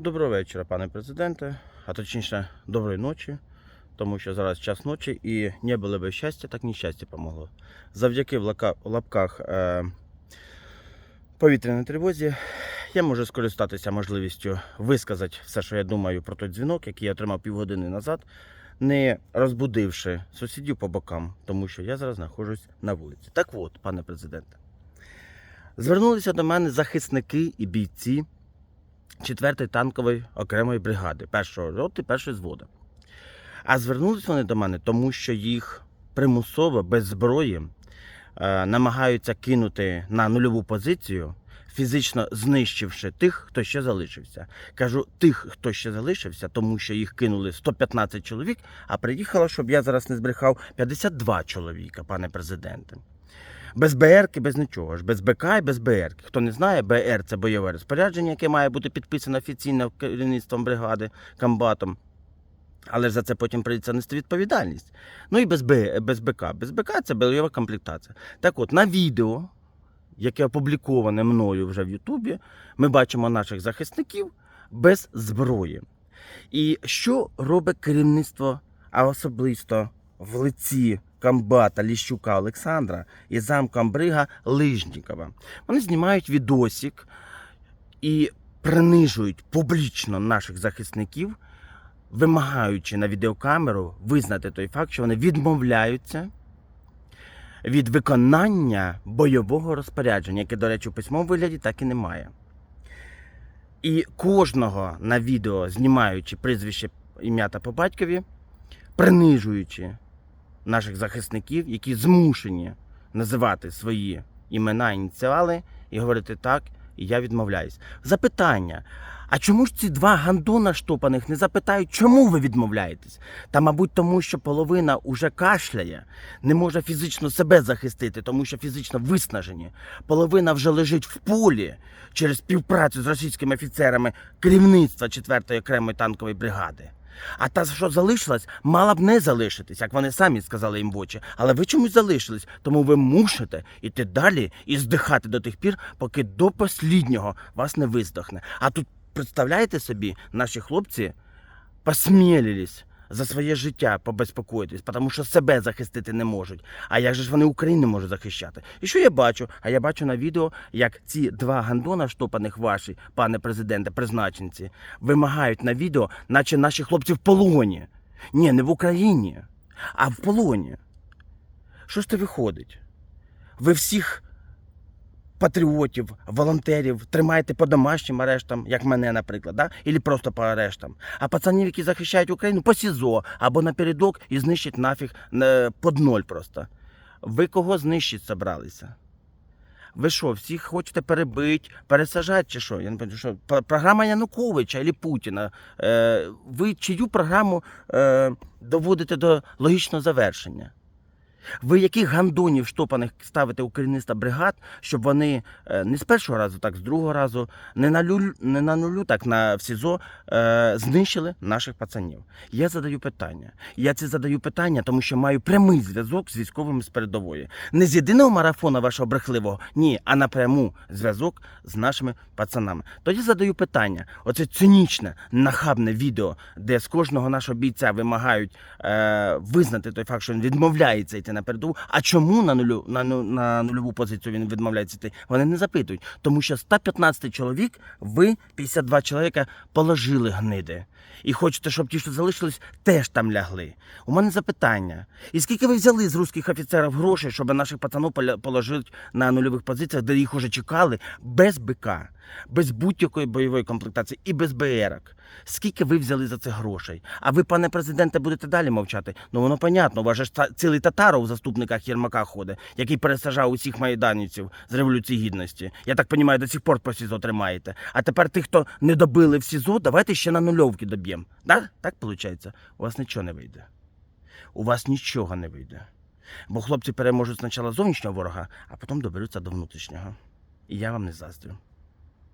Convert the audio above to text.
Доброго вечора, пане президенте, а точніше, доброї ночі, тому що зараз час ночі і не було би щастя, так нещастя помогло. Завдяки в лапках е, повітряній тривозі я можу скористатися можливістю висказати все, що я думаю про той дзвінок, який я отримав півгодини назад, не розбудивши сусідів по бокам, тому що я зараз знаходжусь на вулиці. Так от, пане президенте, звернулися до мене захисники і бійці 4-ї танкової окремої бригади, першого роти, першої зводу. А звернулись вони до мене, тому що їх примусово, без зброї, е, намагаються кинути на нульову позицію, фізично знищивши тих, хто ще залишився. Кажу, тих, хто ще залишився, тому що їх кинули 115 чоловік, а приїхало, щоб я зараз не збрехав, 52 чоловіка, пане президенте. Без БРки, без нічого ж, без БК і без БР. Хто не знає, БР це бойове розпорядження, яке має бути підписане офіційно керівництвом бригади, комбатом. Але ж за це потім прийдеться нести відповідальність. Ну і без, Б, без БК. Без БК це бойова комплектація. Так от, на відео, яке опубліковане мною вже в Ютубі, ми бачимо наших захисників без зброї. І що робить керівництво, а особисто в лиці комбата Ліщука Олександра і замкомбрига Лижнікова? Вони знімають відосик і принижують публічно наших захисників, вимагаючи на відеокамеру визнати той факт, що вони відмовляються від виконання бойового розпорядження, яке, до речі, у письмовому вигляді так і немає. І кожного на відео, знімаючи прізвище ім'я та по батькові, принижуючи наших захисників, які змушені називати свої імена, ініціали і говорити так, і я відмовляюсь. Запитання. А чому ж ці два гандона штопаних не запитають, чому ви відмовляєтесь? Та, мабуть, тому що половина уже кашляє, не може фізично себе захистити, тому що фізично виснажені. Половина вже лежить в полі через співпрацю з російськими офіцерами керівництва 4-ї окремої танкової бригади. А та, що залишилась, мала б не залишитись, як вони самі сказали їм в очі. Але ви чомусь залишились, тому ви мусите йти далі і здихати до тих пір, поки до посліднього вас не виздохне. А тут представляєте собі, наші хлопці посмілились за своє життя побезпокоїтись, тому що себе захистити не можуть. А як же ж вони Україну можуть захищати? І що я бачу? А я бачу на відео, як ці два гандона, штопаних ваші, пане президенте, призначенці, вимагають на відео, наче наші хлопці в полоні. Ні, не в Україні, а в полоні. Що ж це виходить? Ви всіх патріотів, волонтерів тримаєте по домашнім арештам, як мене, наприклад, да? Ілі просто по арештам. А пацанів, які захищають Україну, по СІЗО або напередок і знищать нафіг е, под ноль просто. Ви кого знищить собралися? Ви що, всіх хочете перебити, пересажати чи що? Я не пам'ятаю, що програма Януковича або Путіна. Е, ви чию програму е, доводите до логічного завершення? Ви яких гандонів штопаних ставите у керівництва бригад, щоб вони е, не з першого разу, так з другого разу, не на, люль, не на нулю, так на в СІЗО е, знищили наших пацанів? Я задаю питання. Я це задаю питання, тому що маю прямий зв'язок з військовими з передової. Не з єдиного марафону вашого брехливого, ні, а напряму зв'язок з нашими пацанами. Тоді задаю питання: оце цинічне, нахабне відео, де з кожного нашого бійця вимагають е, визнати той факт, що він відмовляється йти на передову. А чому на нулю на, ну- на нульову позицію він відмовляється? Вони не запитують, тому що 115 чоловік, ви 52 чоловіка положили гниди. І хочете, щоб ті, що залишились, теж там лягли. У мене запитання: і скільки ви взяли з русських офіцерів грошей, щоб наших пацанів положити на нульових позиціях, де їх уже чекали, без БК, без будь-якої бойової комплектації і без БРок? Скільки ви взяли за це грошей? А ви, пане президенте, будете далі мовчати? Ну воно понятно, вас ж цілий татаров заступниках Єрмака ходить, який пересажав усіх майданівців з революції гідності. Я так розумію, до сих пор по СІЗО тримаєте. А тепер тих, хто не добили в СІЗО, давайте ще на нульовки доб'ємо. Да? Так виходить? У вас нічого не вийде. У вас нічого не вийде. Бо хлопці переможуть спочатку зовнішнього ворога, а потім доберуться до внутрішнього. І я вам не заздрю.